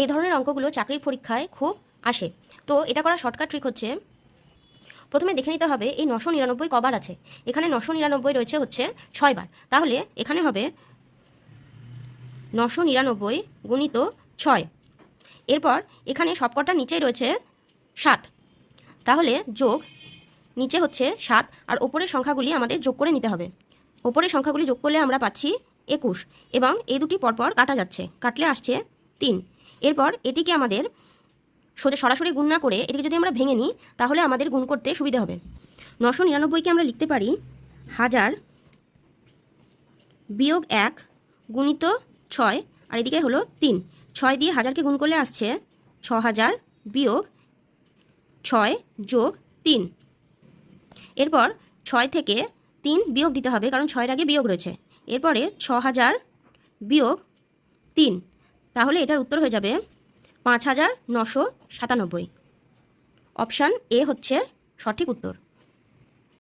এই ধরনের অঙ্কগুলো চাকরির পরীক্ষায় খুব আসে। তো এটা করা শর্টকাট ট্রিক হচ্ছে, প্রথমে দেখে নিতে হবে এই নশো নিরানব্বই কবার আছে। এখানে নশো নিরানব্বই রয়েছে হচ্ছে ছয়বার তাহলে এখানে হবে নশো নিরানব্বই গুণিত ছয়। এরপর এখানে সবকটা নিচেই রয়েছে সাত। তাহলে যোগ নিচে হচ্ছে সাত আর ওপরের সংখ্যাগুলি আমাদের যোগ করে নিতে হবে। ওপরের সংখ্যাগুলি যোগ করলে আমরা পাচ্ছি একুশ এবং এই দুটি পরপর কাটা যাচ্ছে, কাটলে আসছে তিন। এরপর এটিকে আমাদের সোজা সরাসরি গুণ না করে এটিকে যদি আমরা ভেঙে নিই, তাহলে আমাদের গুণ করতে সুবিধা হবে। নশো নিরানব্বইকে আমরা লিখতে পারি হাজার বিয়োগ এক গুণিত ছয়, আর এদিকে হলো তিন। ছয় দিয়ে হাজারকে গুণ করলে আসছে ছ হাজার বিয়োগ ছয় যোগ তিন। এরপর ছয় থেকে তিন বিয়োগ দিতে হবে, কারণ ছয়ের আগে বিয়োগ রয়েছে। এরপরে ছ হাজার বিয়োগ তিন। তাহলে এটার উত্তর হয়ে যাবে পাঁচ হাজার নশো সাতানব্বই। অপশান এ হচ্ছে সঠিক উত্তর।